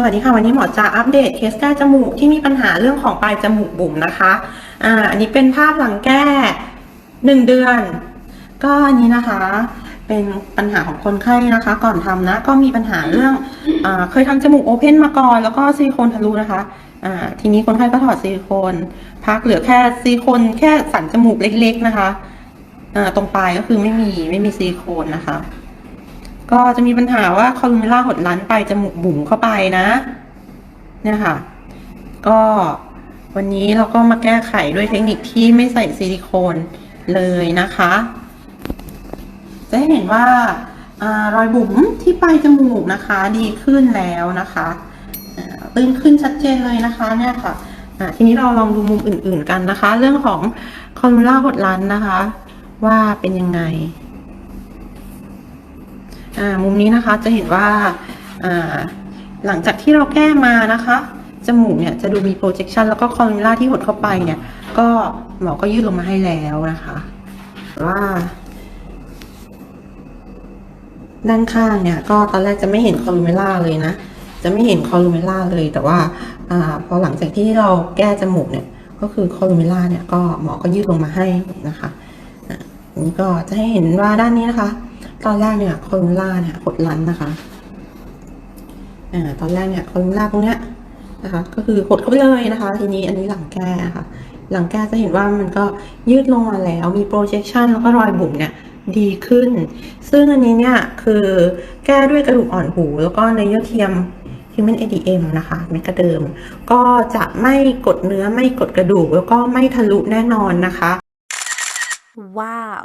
สวัสดีค่ะวันนี้หมอจะอัปเดตเคสแก้จมูกที่มีปัญหาเรื่องของปลายจมูกบุ๋มนะคะอ่าอันนี้เป็นภาพหลังแก้หนึ่งเดือน ก็อันนี้นะคะ เป็นปัญหาของคนไข้นะคะ ก่อนทำนะ ก็มีปัญหาเรื่องอาเคยทำจมูกโอเพนมาก่อน แล้วก็ซิลิโคนทะลุนะคะอ่าทีนี้คนไข้ก็ถอดซิลิโคนพักเหลือแค่ซิลิโคนแค่สันจมูกเล็ก ๆนะคะอ่าตรงปลายก็คือไม่มีไม่มีซิลิโคนนะคะ ก็จะมีปัญหาว่าคอลูเมล่าหดลันไปจมูกบุ๋มเข้าไปนะ เนี่ยค่ะ ก็วันนี้เราก็มาแก้ไขด้วยเทคนิคที่ไม่ใส่ซิลิโคนเลยนะคะ จะเห็นว่าอรอยบุ๋มที่ปลายจมูกนะคะ ดีขึ้นแล้วนะคะตื้นขึ้นชัดเจนเลยนะคะ เนี่ยค่ะอ่าทีนี้เราลองดูมุมอื่นๆกันนะคะ เรื่องของคอลูเมล่าหดลันนะคะ ว่าเป็นยังไง มุมนี้นะคะจะเห็นว่าหลังจากที่เราแก้มานะคะจมูกเนี่ยจะดูมี projection แล้วก็คอลูล่าที่หดเข้าไปเนี่ย ก็หมอก็ยืดลงมาให้แล้วนะคะว่าด้านข้างเนี่ยก็ตอนแรกจะไม่เห็นคอลูเมล่าเลยนะ จะไม่เห็นคอลูเมล่าเลย แต่ว่าอพอหลังจากที่เราแก้จมูกเนี่ย ก็คือคอลูเมล่าเนี่ยก็หมอก็ยืดลงมาให้นะคะอะอันนี้ก็จะให้เห็นว่าด้านนี้นะคะ ตอนแรกเนี่ยคอลูล่าเนี่ยหดลันนะคะอ่าตอนแรกเนี่ยคอลูล่าตรงเนี้ยนะคะ ก็คือหดเข้าไปเลยนะคะ ทีนี้อันนี้หลังแก้ค่ะ หลังแก้จะเห็นว่ามันก็ยืดลงมาแล้วมี projection แล้วก็รอยบุ๋มเนี่ยดีขึ้น ซึ่งอันนี้เนี่ยคือแก้ด้วยกระดูกอ่อนหู แล้วก็เนื้อเยื่อเทียม Human ADM นะคะเม็ดกระเดิม ก็จะไม่กดเนื้อไม่กดกระดูก แล้วก็ไม่ทะลุแน่นอนนะคะ Wow.